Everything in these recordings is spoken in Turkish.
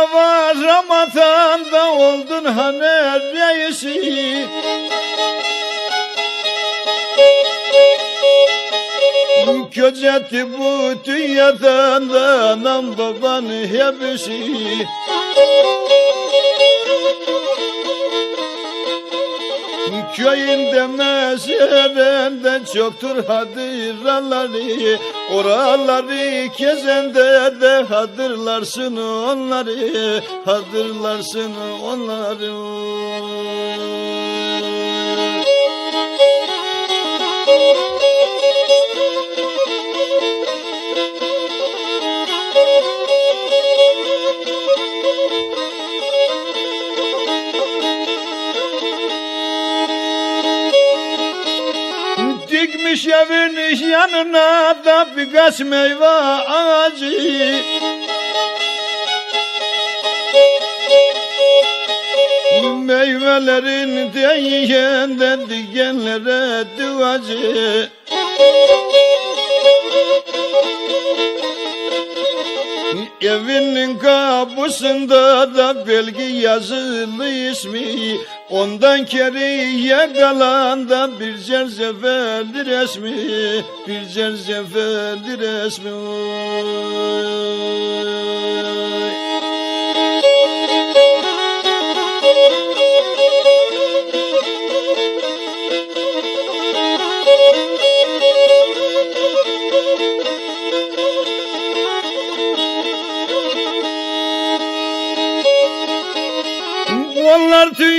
Farkına var Ramazan'da oldun haner reisi. Köcetti bu dünyadan da anam baban hepsi Köyünde meşerende çoktur hadıraları Oraları kezende de hadırlarsın onları Hadırlarsın onları Dikmiş evin yanına da birkaç meyve ağacı. Meyvelerin değenden dikenlere duacı Evinin kapısında da belki yazılı ismi Ondan keri yakalanda bir cerzefeli resmi Bir cerzefeli resmi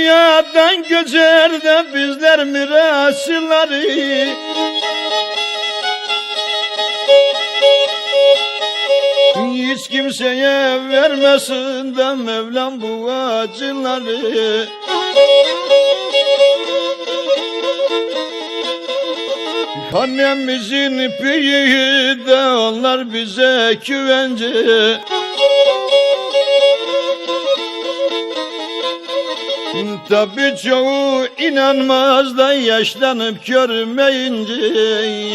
dünyadan göçer de bizler mirasçıları. Hiç kimseye vermesin de Mevlam bu acıları. Annemizin büyüğü de onlar bize güvence Tabi çoğu inanmaz da yaşlanıp görmeyince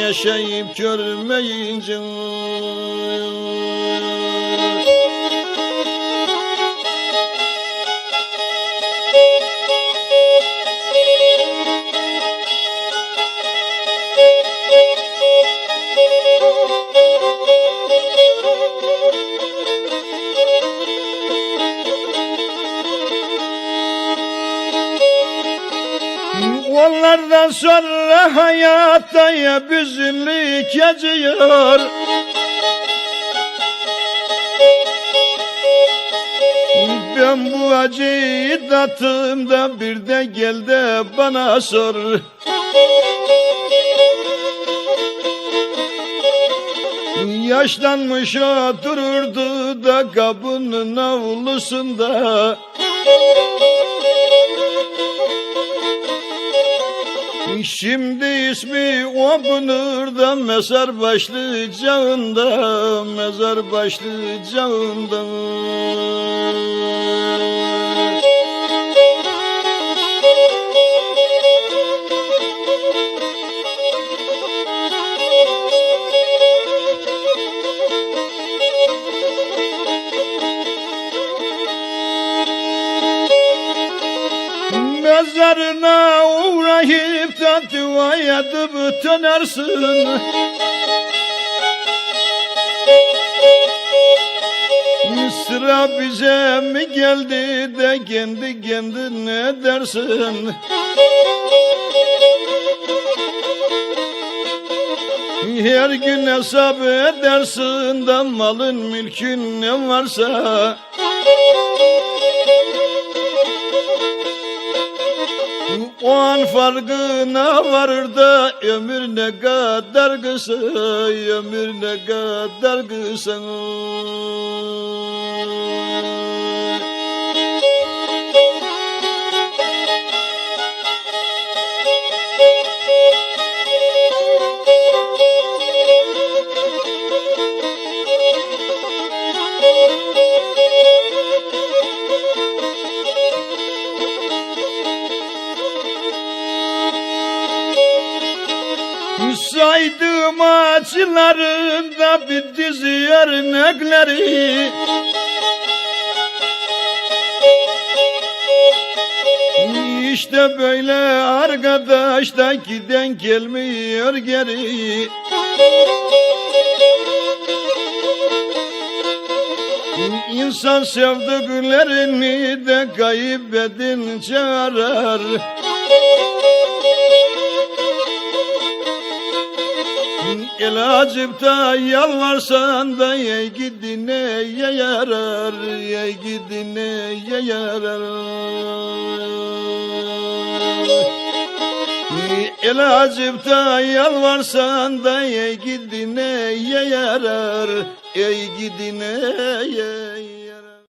Yaşayıp görmeyince Onlardan sonra hayatta ya büzünlük geçiyor Ben bu acıyı tattığımda bir de gel de bana sor. Yaşlanmış o dururdu da kapının avlusunda Şimdi ismi okunur da mezar başlayacağında Mezar başlayacağında Mezarına uğrayıp da dua edip dönersin Sıra bize mi geldi de kendi kendine dersin? Her gün hesap edersin de malın mülkün ne varsa O an farkına varır da ömür ne kadar kısa, ömür ne kadar kısa. saçlarında bir dizi örnekleri İşte böyle arkadaşta giden gelmiyor geri. İnsan sevdiklerini de kaybedince arar. El acıp da yalvarsan da ye gidine ye yarar ye gidine ye yarar. El acıp da yalvarsan da ye gidine ye yarar Ey gidine ye